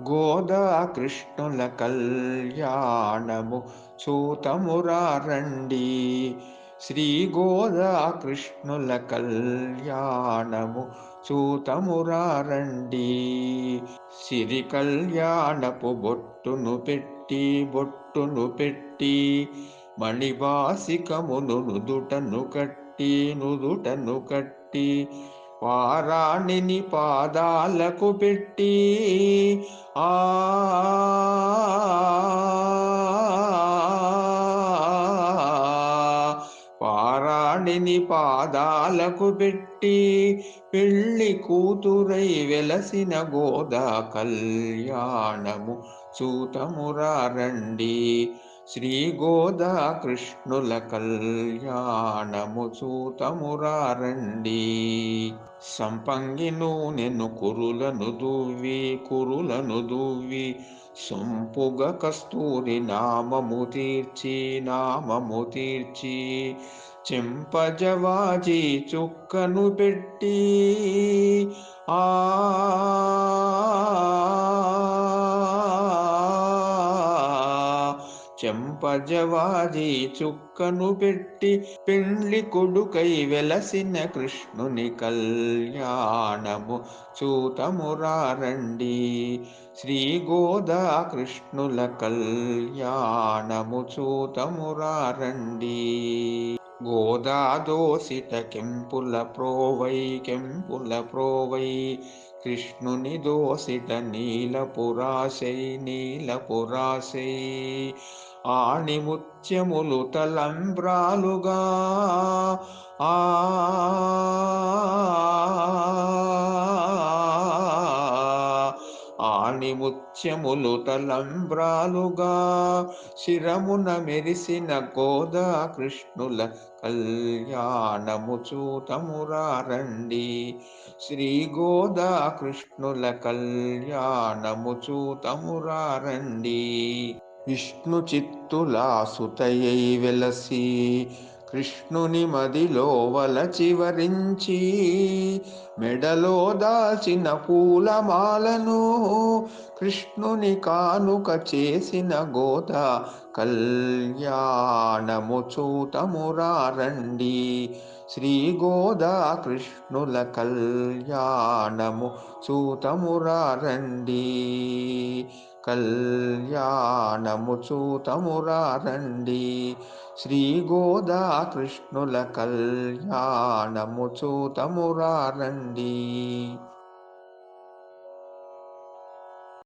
గోదా కృష్ణుల కళ్యాణము చూతమురారండి శ్రీ గోదా కృష్ణుల కళ్యాణము చూతమురారండి సిరి కళ్యాణపు బొట్టును పెట్టి బొట్టును పెట్టి మణివాసికమును నుదుటను కట్టి నుదుటను కట్టి పారాణిని పాదాలకు పెట్టి ఆ పారాణిని పాదాలకు పెట్టి పెళ్ళి కూతురై వెలసిన గోదా కళ్యాణము చూతమురారండి శ్రీ గోదా కృష్ణుల కళ్యాణము చూతమురారండి. సంపంగి నూనెను కురులను దువ్వి కురులను దువ్వి సొంపుగ కస్తూరి నామము తీర్చి నామము తీర్చి చెంపజవాజీ చుక్కను పెట్టి ఆ చెంపజవాజీ చుక్కను పెట్టి పెండ్లి కొడుకై వెలసిన కృష్ణుని కళ్యాణము చూతమురారండి. శ్రీ గోదా కృష్ణుల కళ్యాణము చూతమురారండి. గోదా దోసిట కెంపుల ప్రోవై కెంపుల ప్రోవై కృష్ణుని దోసిత నీలపురాశై నీలపురాశై. ఆణిముత్యములు తలంబ్రాలుగా. ఆ ఆణిముత్యములు తలంబ్రాలుగా శిరమున మెరిసిన గోదా కృష్ణుల కళ్యాణము చూతమురారండి శ్రీ గోదా కృష్ణుల కళ్యాణము చూతమురారండి విష్ణు చిత్తులా సుతయై వెలసి కృష్ణుని మదిలో చివరించి మెడలో దాచిన పూలమాలను కృష్ణుని కానుక చేసిన గోత కళ్యాణము చూతమురారండి శ్రీ గోదా కృష్ణుల కళ్యాణము చూతమురారండి కళ్యాణము చూతమురారండి శ్రీ గోదా కృష్ణుల కళ్యాణము చూతమురారండి